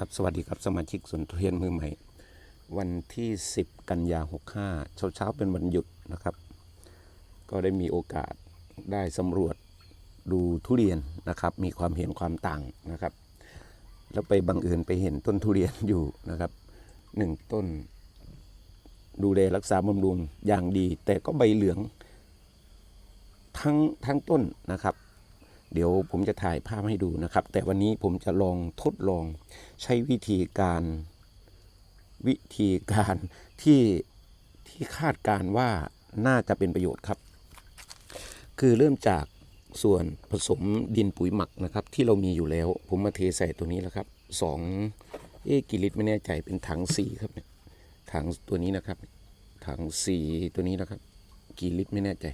ครับสวัสดีครับสมาชิกสวนทุเรียนมือใหม่ วันที่ 10 กันยา65 เช้าเช้าๆเป็นวันหยุดนะครับ ก็ได้มีโอกาสได้สำรวจดูทุเรียนนะครับ มีความเห็นความต่างนะครับ แล้วไปบังเอิญไปเห็นต้นทุเรียนอยู่นะครับหนึ่งต้น ดูแลรักษาบำรุงอย่างดี แต่ก็ใบเหลือง ทั้งทั้งต้นนะครับ เดี๋ยวผมจะถ่ายภาพให้ดูนะครับ แต่วันนี้ผมจะลองทดลองใช้วิธีการวิธีการที่ที่คาดการว่าน่าจะเป็นประโยชน์ครับ คือเริ่มจากส่วนผสมดินปุ๋ยหมักนะครับ ที่เรามีอยู่แล้ว ผมมาเทใส่ตัวนี้แล้วครับสองเอ๊กี่ลิตรไม่แน่ใจเป็นถังสีครับเนี่ยถังตัวนี้นะครับ ถังสีตัวนี้นะครับ กี่ลิตรไม่แน่ใจ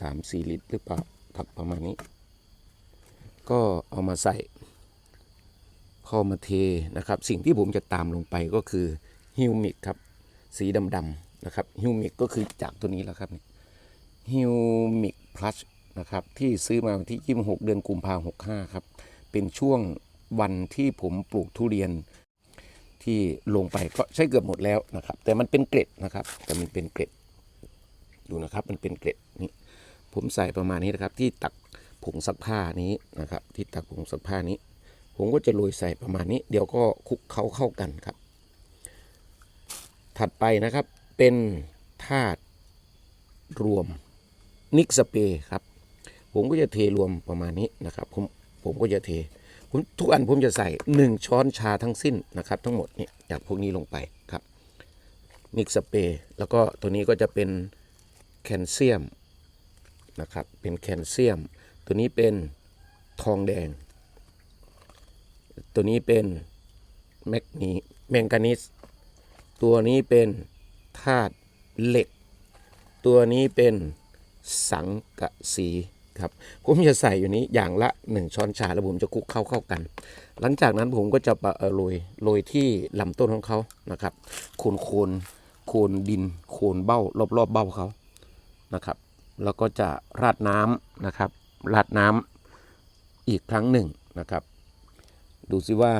สามสี่ลิตรหรือเปล่า ครับประมาณนี้ ก็เอามาใส่ข้ามาเทนะครับ สิ่งที่ผมจะตามลงไปก็คือฮิวมิกครับ สีดำๆนะครับฮิวมิกก็คือจากตัวนี้แล้วครับฮิวมิกพลัสนะครับที่ซื้อมาวันที่26เดือนกุมภาพันธ์65ครับ เป็นช่วงวันที่ผมปลูกทุเรียนที่ลงไปก็ใช้เกือบหมดแล้วนะครับ แต่มันเป็นเกล็ดนะครับ แต่มันเป็นเกล็ดดูนะครับ มันเป็นเกล็ดนี่ ผมใส่ประมาณนี้นะครับ ที่ตักผงซักผ้านี้นะครับ ที่ตักผงซักผ้านี้ ผมก็จะโรยใส่ประมาณนี้ เดี๋ยวก็คลุกเคล้าเข้ากันครับ ถัดไปนะครับเป็นธาตุรวมนิกสเปรย์ครับ ผมก็จะเทรวมประมาณนี้นะครับ ผมผมก็จะเทผมทุกอันผมจะใส่ 1 ช้อนชาทั้งสิ้นนะครับ ทั้งหมดเนี่ยจากพวกนี้ลงไปครับนิกสเปรย์แล้วก็ตัวนี้ก็จะเป็นแคลเซียม นะครับ เป็นแคลเซียม ตัวนี้เป็นทองแดง ตัวนี้เป็นแมกนีแมงกานีสตัวนี้เป็นธาตุเหล็ก ตัวนี้เป็นสังกะสีครับผมจะใส่อยู่นี้อย่างละ 1 ช้อนชาแล้วผมจะคลุกเข้าเข้ากัน หลังจากนั้นผมก็จะปโรยโรยที่ลำต้นของเขานะครับโคนโคนโคนดินโคนเบ้ารอบๆเบ้าเขานะครับ แล้วก็จะราดน้ำนะครับ ราดน้ำอีกครั้งหนึ่งนะครับ ดูซิว่า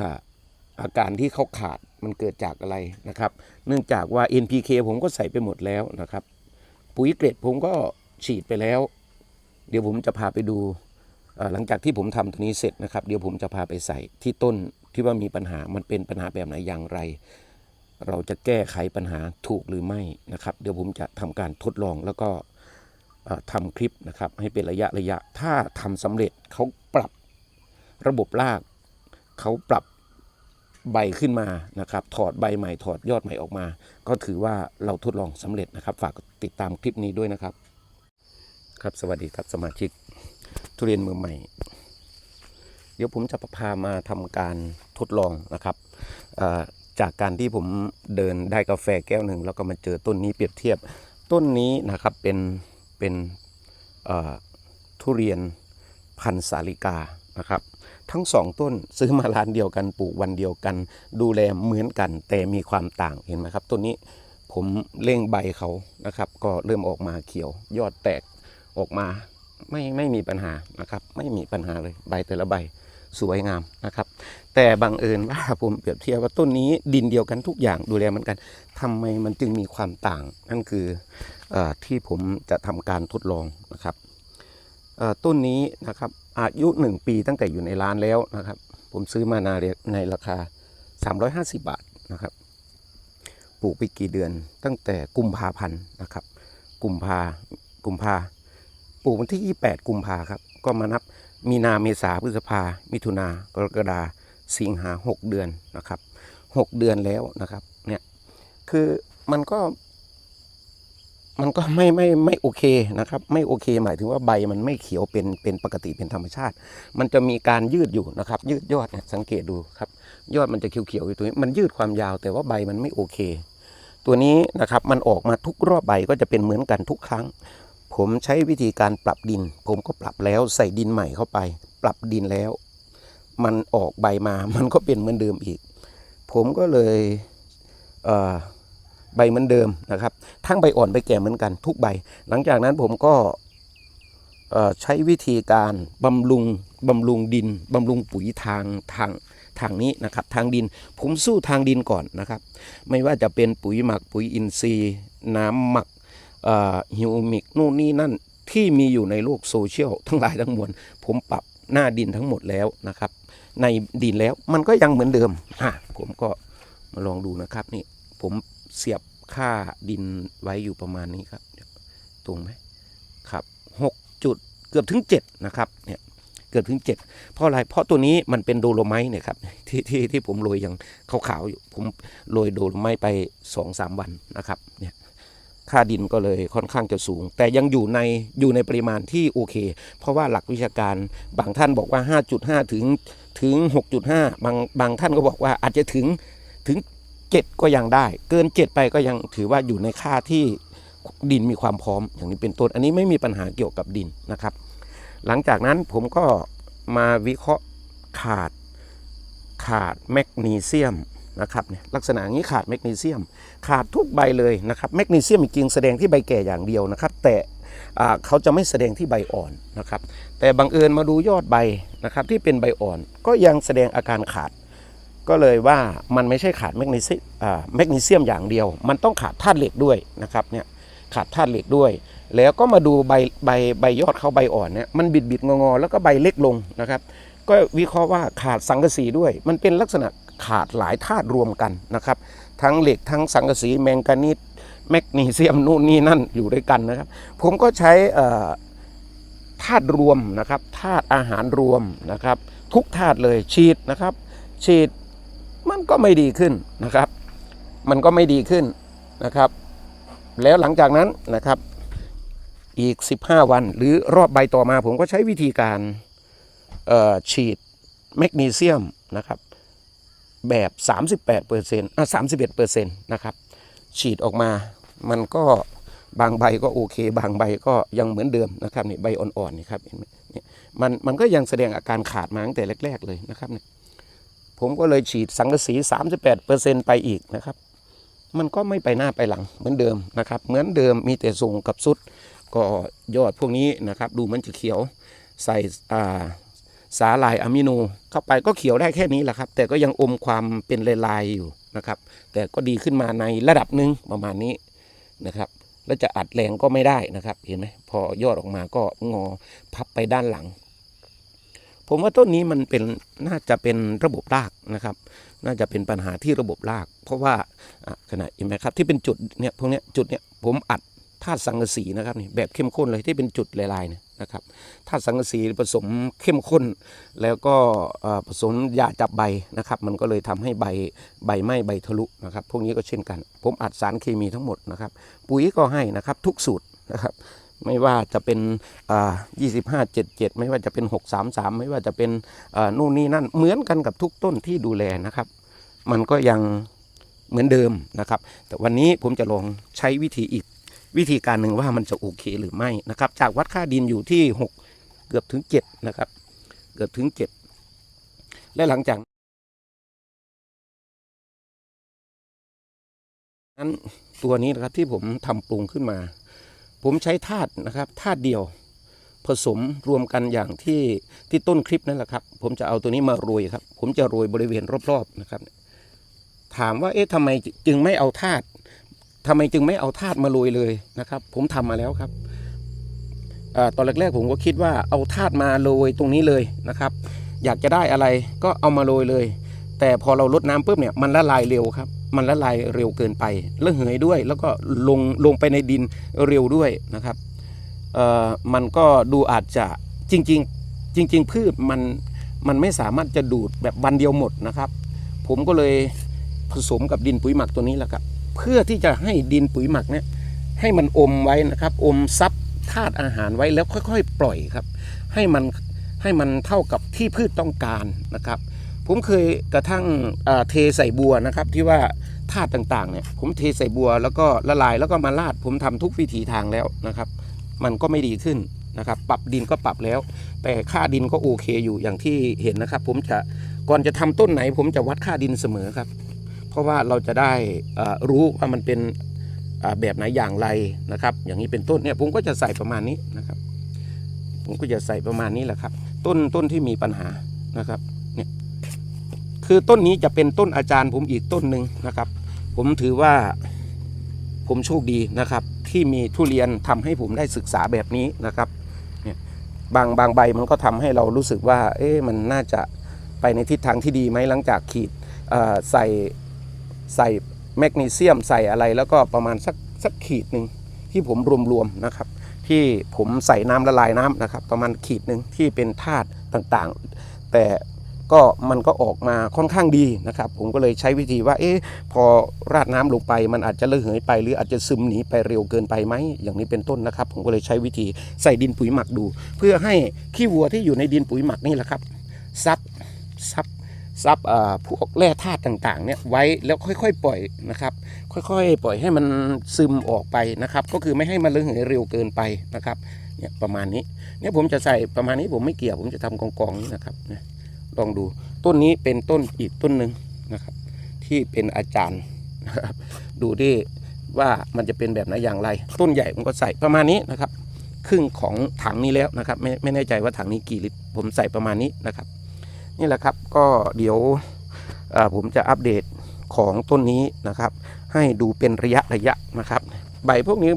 อาการที่เขาขาดมันเกิดจากอะไรนะครับ เนื่องจากว่า NPK ผมก็ใส่ไปหมดแล้วนะครับ ปุ๋ยเกรดผมก็ฉีดไปแล้ว เดี๋ยวผมจะพาไปดูเอ่อหลังจากที่ผมทำตัวนี้เสร็จนะครับ เดี๋ยวผมจะพาไปใส่ที่ต้นที่ว่ามีปัญหามันเป็นปัญหาแบบไหนอย่างไร เราจะแก้ไขปัญหาถูกหรือไม่นะครับ เดี๋ยวผมจะทำการทดลองแล้วก็ ทำคลิปนะครับให้เป็นระยะระยะ ถ้าทำสำเร็จเขาปรับระบบรากเขาปรับใบขึ้นมานะครับ ถอดใบใหม่ถอดยอดใหม่ออกมา ก็ถือว่าเราทดลองสำเร็จนะครับ ฝากติดตามคลิปนี้ด้วยนะครับ ครับสวัสดีครับสมาชิกทุเรียนมือใหม่ เดี๋ยวผมจะพามาทำการทดลองนะครับจากการที่ผมเดินได้กาแฟแก้วหนึ่งแล้วก็มาเจอต้นนี้เปรียบเทียบต้นนี้นะครับเป็น เป็นทุเรียนพันสาลิกานะครับ ทั้งสองต้นซื้อมาร้านเดียวกันปลูกวันเดียวกัน ดูแลเหมือนกันแต่มีความต่างเห็นไหมครับต้นนี้ผมเล่งใบเขานะครับ ก็เริ่มออกมาเขียว ยอดแตกออกมาไม่ไม่มีปัญหานะครับ ไม่มีปัญหาเลยใบแต่ละใบ สวยงามนะครับ แต่บังเอิญว่าผมเปรียบเทียบว่าต้นนี้ดินเดียวกันทุกอย่างดูแลเหมือนกันทำไมมันจึงมีความต่าง นั่นคืออที่ผมจะทำการทดลองนะครับต้นนี้นะครับอายุ 1 ปีตั้งแต่อยู่ในร้านแล้วนะครับ ผมซื้อมานาในราคา 350 บาทนะครับปลูกไปกี่เดือนตั้งแต่กุมภาพันธ์นะครับกุมภากุมภาปลูกวันที่ 28 กุมภาครับ ก็มานับ มีนาเมษาพฤษภา มิถุนากรกฎาสิงหา6เดือนนะครับ6เดือนแล้วนะครับ เนี่ยคือมันก็ มันก็ไม่ไม่ไม่โอเคนะครับ ไม่โอเค หมายถึงว่าใบมันไม่เขียวเป็นเป็นปกติเป็นธรรมชาติ มันจะมีการยืดอยู่นะครับ ยืดยอดเนี่ยสังเกตดูครับ ยอดมันจะเขียวๆอยู่ตรงนี้มันยืดความยาวแต่ว่าใบมันไม่โอเค ตัวนี้นะครับมันออกมาทุกรอบใบก็จะเป็นเหมือนกันทุกครั้ง ผมใช้วิธีการปรับดิน ผมก็ปรับแล้วใส่ดินใหม่เข้าไป ปรับดินแล้ว มันออกใบมามันก็เป็นเหมือนเดิมอีก ผมก็เลยเใบเหมือนเดิมนะครับ ทั้งใบอ่อนใบแก่เหมือนกันทุกใบ หลังจากนั้นผมก็ใช้วิธีการบำรุงบำรุงดินบำรุงปุ๋ยทางทางทางนี้นะครับ ทางดินผมสู้ทางดินก่อนนะครับ ไม่ว่าจะเป็นปุ๋ยหมักปุ๋ยอินทรีย์ น้ำหมัก ฮิวมิกนู่นนี่นั่นที่มีอยู่ในโลกโซเชียลทั้งหลายทั้งมวลผมปรับหน้าดินทั้งหมดแล้วนะครับ ในดินแล้วมันก็ยังเหมือนเดิมอะผมก็มาลองดูนะครับนี่ผมเสียบค่าดินไว้อยู่ประมาณนี้ครับตรงไหมครับหกจุดเกือบถึงเจ็ดนะครับเนี่ยเกือบถึงเจ็ดเพราะอะไรเพราะตัวนี้มันเป็นโดโลไมต์เนี่ยครับที่ที่ที่ผมโรยอยังขาวๆอยู่ผมโรยโดโลไมต์ไปสองสามวันนะครับเนี่ย ค่าดินก็เลยค่อนข้างจะสูง แต่ยังอยู่ในอยู่ในปริมาณที่โอเค เพราะว่าหลักวิชาการบางท่านบอกว่า 5.5 ถึงถึง 6.5 บางบางท่านก็บอกว่าอาจจะถึงถึง 7 ก็ยังได้ เกิน 7 ไปก็ยังถือว่าอยู่ในค่าที่ดินมีความพร้อมอย่างนี้เป็นต้นอันนี้ไม่มีปัญหาเกี่ยวกับดินนะครับ หลังจากนั้นผมก็มาวิเคราะห์ขาดขาดแมกนีเซียม นะครับเนี่ยลักษณะนี้ขาดแมกนีเซียม ขาดทุกใบเลยนะครับแมกนีเซียมจริงแสดงที่ใบแก่อย่างเดียวนะครับ แต่เขาจะไม่แสดงที่ใบอ่อนนะครับ แต่บังเอิญมาดูยอดใบนะครับที่เป็นใบอ่อนก็ยังแสดงอาการขาด ก็เลยว่ามันไม่ใช่ขาดแมกนีเซียมอ่าแมกนีเซียมอย่างเดียว มันต้องขาดธาตุเหล็กด้วยนะครับเนี่ยขาดธาตุเหล็กด้วย แล้วก็มาดูใบใบใบยอดเขาใบอ่อนเนี่ยมันบิดบิดงอๆแล้วก็ใบเล็กลงนะครับ ก็วิเคราะห์ว่าขาดสังกะสีด้วย มันเป็นลักษณะ ขาดหลายธาตุรวมกันนะครับ ทั้งเหล็กทั้งสังกะสีแมงกานีสแมกนีเซียมนู่นนี่นั่นอยู่ด้วยกันนะครับ ผมก็ใช้ธาตุรวมนะครับธาตุอาหารรวมนะครับ ทุกธาตุเลยฉีดนะครับ ฉีดมันก็ไม่ดีขึ้นนะครับ มันก็ไม่ดีขึ้นนะครับ แล้วหลังจากนั้นนะครับอีก 15 วันหรือรอบใบต่อมาผมก็ใช้วิธีการฉีดแมกนีเซียมนะครับ แบบ 38เปอร์เซ็นต์อะ31เปอร์เซ็นต์นะครับ ฉีดออกมา มันก็บางใบก็โอเค บางใบก็ยังเหมือนเดิมนะครับนี่ใบอ่อนๆนี่ครับเห็นไหมเนี่ยมันมันก็ยังแสดงอาการขาดมาตั้งแต่แรก ๆ เลยนะครับเนี่ยผมก็เลยฉีดสังกะสี 38เปอร์เซ็นต์ไปอีกนะครับ มันก็ไม่ไปหน้าไปหลังเหมือนเดิมนะครับ เหมือนเดิมมีแต่ส่งกับสุด ก็ยอดพวกนี้นะครับ ดูมันจะเขียวใส่อ่า สาลายอะมิโนเข้าไปก็เขียวได้แค่นี้แหละครับ แต่ก็ยังอมความเป็นลายๆอยู่นะครับ แต่ก็ดีขึ้นมาในระดับหนึ่งประมาณนี้นะครับ แล้วจะอัดแรงก็ไม่ได้นะครับ เห็นไหมพอยอดออกมาก็งอพับไปด้านหลัง ผมว่าต้นนี้มันเป็นน่าจะเป็นระบบรากนะครับ น่าจะเป็นปัญหาที่ระบบราก เพราะว่าขณะเห็นไหมครับที่เป็นจุดเนี่ยพวกเนี้ยจุดเนี้ยผมอัดธาตุสังกะสีนะครับนี่แบบเข้มข้นเลยที่เป็นจุดลายๆเนี่ย นะครับธาสังกะสีผสมเข้มข้น แล้วก็ผสมยาจับใบนะครับ มันก็เลยทำให้ใบใบไหม้ใบทะลุนะครับ พวกนี้ก็เช่นกัน ผมอัดสารเคมีทั้งหมดนะครับ ปุ๋ยก็ให้นะครับทุกสูตรนะครับไม่ว่าจะเป็นอ่า25 77ไม่ว่าจะเป็น633ไม่ว่าจะเป็นอ่านู่นนี่นั่นเหมือนกันกับทุกต้นที่ดูแลนะครับ มันก็ยังเหมือนเดิมนะครับ แต่วันนี้ผมจะลองใช้วิธีอีก วิธีการหนึ่งว่ามันจะโอเคหรือไม่นะครับ จากวัดค่าดินอยู่ที่ 6 เกือบถึง 7 นะครับ เกือบถึง 7 และหลังจากนั้นตัวนี้นะครับที่ผมทำปรุงขึ้นมา ผมใช้ธาตุนะครับธาตุเดียวผสมรวมกันอย่างที่ที่ต้นคลิปนั่นแหละครับ ผมจะเอาตัวนี้มาโรยครับ ผมจะโรยบริเวณรอบๆนะครับ ถามว่าเอ๊ะทำไมจึงไม่เอาธาตุ ทำไมจึงไม่เอาธาตุมาโรยเลยนะครับ ผมทำมาแล้วครับอตอนแรกๆผมก็คิดว่าเอาธาตุมาโรยตรงนี้เลยนะครับ อยากจะได้อะไรก็เอามาโรยเลย แต่พอเราลดน้ำปุ๊บเนี่ยมันละลายเร็วครับ มันละลายเร็วเกินไปแล้วเหยด้วย แล้วก็ลงลงไปในดินเร็วด้วยนะครับมันก็ดูอาจจะจริง ๆ จริง ๆ พืชมันมันไม่สามารถจะดูดแบบวันเดียวหมดนะครับ ผมก็เลยผสมกับดินปุ๋ยหมักตัวนี้แหละครับ เพื่อที่จะให้ดินปุ๋ยหมักเนี่ยให้มันอมไว้นะครับ อมซับธาตุอาหารไว้แล้วค่อยๆ ปล่อยครับ ให้มันให้มันเท่ากับที่พืชต้องการนะครับ ผมเคยกระทั่งเทใส่บัวนะครับ ที่ว่าธาตุต่างๆเนี่ยผมเทใส่บัวแล้วก็ละลายแล้วก็มาลาด ผมทำทุกวิถีทางแล้วนะครับ มันก็ไม่ดีขึ้นนะครับ ปรับดินก็ปรับแล้ว แต่ค่าดินก็โอเคอยู่อย่างที่เห็นนะครับ ผมจะก่อนจะทำต้นไหน ผมจะวัดค่าดินเสมอครับ เพราะว่าเราจะได้รู้ว่ามันเป็นแบบไหนอย่างไรนะครับ อย่างนี้เป็นต้นเนี่ยผมก็จะใส่ประมาณนี้นะครับ ผมก็จะใส่ประมาณนี้แหละครับ ต้นต้นที่มีปัญหานะครับเนี่ยคือต้นนี้จะเป็นต้นอาจารย์ผมอีกต้นหนึ่งนะครับ ผมถือว่าผมโชคดีนะครับ ที่มีทุเรียนทำให้ผมได้ศึกษาแบบนี้นะครับเนี่ยบางบางใบมันก็ทำให้เรารู้สึกว่า เอ๊ะมันน่าจะไปในทิศทางที่ดีไหมหลังจากขีดใส่ ใส่แมกนีเซียมใส่อะไรแล้วก็ประมาณสักสักขีดหนึ่งที่ผมรวมๆนะครับ ที่ผมใส่น้ำละลายน้ำนะครับ ประมาณขีดหนึ่งที่เป็นธาตุต่างๆ แต่ก็มันก็ออกมาค่อนข้างดีนะครับ ผมก็เลยใช้วิธีว่า เอ๊ะพอราดน้ำลงไป มันอาจจะระเหยไป หรืออาจจะซึมหนีไปเร็วเกินไปไหมอย่างนี้เป็นต้นนะครับ ผมก็เลยใช้วิธีใส่ดินปุ๋ยหมักดู เพื่อให้ขี้วัวที่อยู่ในดินปุ๋ยหมักนี่แหละครับซับซับ ซับเอ่อพวกแร่ธาตุต่างๆเนี่ยไว้แล้วค่อยๆ ปล่อยนะครับ ค่อยๆ ปล่อยให้มันซึมออกไปนะครับ ก็คือไม่ให้มันระเหยเร็วเกินไปนะครับเนี่ยประมาณนี้เนี่ยผมจะใส่ประมาณนี้ผมไม่เกี่ยวผมจะทำกองๆนี้นะครับนี่ยลองดูต้นนี้เป็นต้นอีกต้นหนึ่งนะครับ ที่เป็นอาจารย์นะครับดูดิว่ามันจะเป็นแบบไหนอย่างไร ต้นใหญ่ผมก็ใส่ประมาณนี้นะครับ ครึ่งของถังนี้แล้วนะครับ ไม่ไม่แน่ใจว่าถังนี้กี่ลิตรผมใส่ประมาณนี้นะครับ นี่แหละครับก็เดี๋ยวผมจะอัปเดตของต้นนี้นะครับ ให้ดูเป็นระยะระยะนะครับ ใบพวกนี้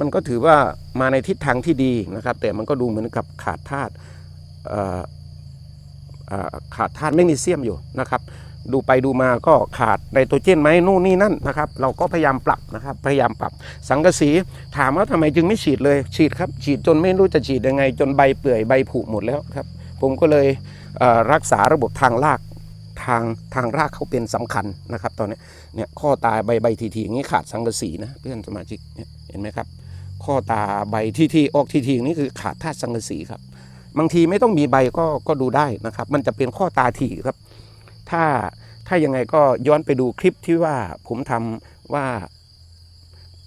มันก็ถือว่ามาในทิศทางที่ดีนะครับ แต่มันก็ดูเหมือนกับขาดธาตุขาดธาตุแมกนีเซียมอยู่นะครับ ดูไปดูมาก็ขาดไนโตรเจนไหมนู่นนี่นั่นนะครับ เราก็พยายามปรับนะครับ พยายามปรับ สังกะสีถามว่าทำไมจึงไม่ฉีดเลย ฉีดครับ ฉีดจนไม่รู้จะฉีดยังไง จนใบเปื่อยใบผุหมดแล้วครับ ผมก็เลย รักษาระบบทางรากทางทางรากเขาเป็นสำคัญนะครับ ตอนนี้เนี่ยข้อตาใบใบทีทีอย่างนี้ขาดสังกะสีนะเพื่อนสมาชิกเนี่ยเห็นไหมครับ ข้อตาใบทีทีออกทีทีอย่างนี้คือขาดธาตุสังกะสีครับ บางทีไม่ต้องมีใบก็ก็ดูได้นะครับ มันจะเป็นข้อตาถี่ครับ ถ้าถ้ายังไงก็ย้อนไปดูคลิปที่ว่าผมทำว่า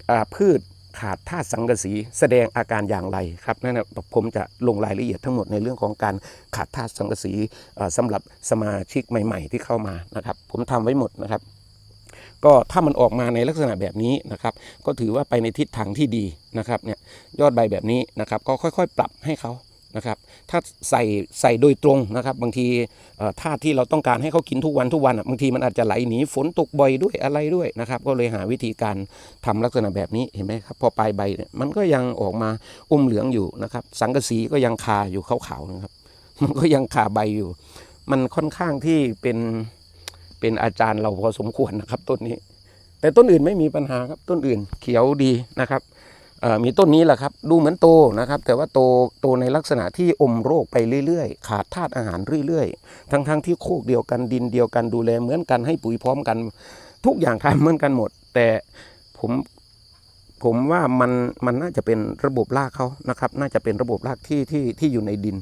อ่าพืช ขาดธาตุสังกะสีแสดงอาการอย่างไรครับนั่นนะผมจะลงรายละเอียดทั้งหมดในเรื่องของการขาดธาตุสังกะสีสำสำหรับสมาชิกใหม่ ๆ ที่เข้ามานะครับ ผมทำไว้หมดนะครับ ก็ถ้ามันออกมาในลักษณะแบบนี้นะครับ ก็ถือว่าไปในทิศทางที่ดีนะครับเนี่ยยอดใบแบบนี้นะครับ ก็ค่อยๆ ปรับให้เขา นะครับ ถ้าใส่ใส่โดยตรงนะครับ บางทีธาตุที่เราต้องการให้เขากินทุกวันทุกวันอะบางทีมันอาจจะไหลหนีฝนตกบ่อยด้วยอะไรด้วยนะครับ ก็เลยหาวิธีการทำลักษณะแบบนี้เห็นไหมครับ พอปลายใบเนี่ยมันก็ยังออกมาอุ้มเหลืองอยู่นะครับ สังกะสีก็ยังคาอยู่ขาวๆนะครับ มันก็ยังคาใบอยู่ มันค่อนข้างที่เป็นเป็นอาจารย์เราพอสมควรนะครับต้นนี้ แต่ต้นอื่นไม่มีปัญหาครับต้นอื่นเขียวดีนะครับ มีต้นนี้แหละครับ ดูเหมือนโตนะครับ แต่ว่าโตโตในลักษณะที่อมโรคไปเรื่อยๆ ขาดธาตุอาหารเรื่อยๆ ทั้งๆที่โคกเดียวกันดินเดียวกันดูแลเหมือนกันให้ปุ๋ยพร้อมกัน ทุกอย่างทำเหมือนกันหมด แต่ผมผมว่ามันมันน่าจะเป็นระบบรากเขานะครับ น่าจะเป็นระบบรากที่ที่ที่อยู่ในดิน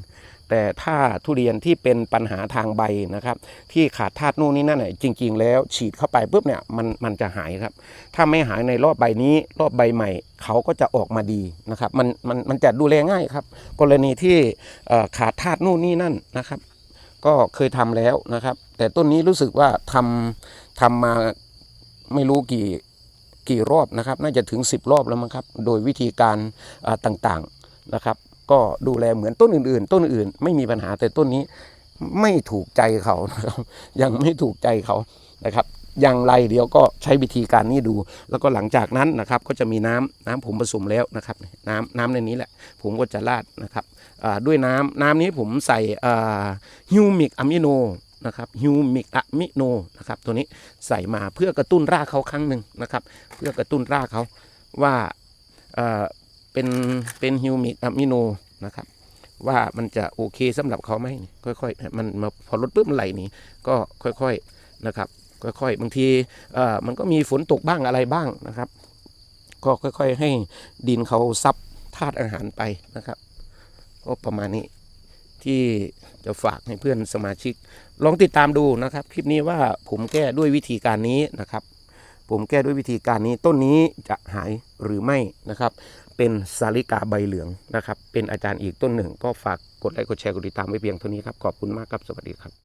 แต่ถ้าทุเรียนที่เป็นปัญหาทางใบนะครับ ที่ขาดธาตุนู่นนี่นั่นเนี่ยจริง ๆ แล้วฉีดเข้าไปปุ๊บเนี่ยมันมันจะหายครับ ถ้าไม่หายในรอบใบนี้ รอบใบใหม่ เขาก็จะออกมาดีนะครับ มันมันมันจะดูแลง่ายครับ กรณีที่ขาดธาตุนู่นนี่นั่นนะครับ ก็เคยทำแล้วนะครับ แต่ต้นนี้รู้สึกว่าทำทำมาไม่รู้กี่กี่รอบนะครับ น่าจะถึง 10 รอบแล้วมั้งครับ โดยวิธีการต่างๆนะครับ ก็ดูแลเหมือนต้นอื่น ๆ ต้นอื่นไม่มีปัญหาแต่ต้นนี้ไม่ถูกใจเขานะครับยังไม่ถูกใจเขานะครับ อย่างไรเดี๋ยวก็ใช้วิธีการนี้ดู แล้วก็หลังจากนั้นนะครับก็จะมีน้ำน้ำผมผสมแล้วนะครับ น้ำน้ำในนี้แหละ ผมก็จะราดนะครับด้วยน้ำน้ำนี้ผมใส่ฮิวมิกอะมิโนนะครับฮิวมิกอะมิโนนะครับตัวนี้ใส่มาเพื่อกระตุ้นรากเขาครั้งหนึ่งนะครับ เพื่อกระตุ้นรากเขาว่า เป็นเป็นฮิวมิกอะมิโนนะครับ ว่ามันจะโอเคสำหรับเขาไหมค่อยๆ มันมาพอลดปุ๊บมันไหลหนีก็ค่อยๆนะครับค่อยๆบางทีเอ่อมันก็มีฝนตกบ้างอะไรบ้างนะครับ ก็ค่อยๆ ให้ดินเขาซับธาตุอาหารไปนะครับก็ประมาณนี้ที่จะฝากให้เพื่อนสมาชิก ลองติดตามดูนะครับ คลิปนี้ว่าผมแก้ด้วยวิธีการนี้นะครับ ผมแก้ด้วยวิธีการนี้ต้นนี้จะหายหรือไม่นะครับ เป็นสาลิกาใบเหลืองนะครับ เป็นอาจารย์อีกต้นหนึ่ง ก็ฝากกดไลค์กดแชร์กดติดตามไว้เพียงเท่านี้ครับ ขอบคุณมากครับ สวัสดีครับ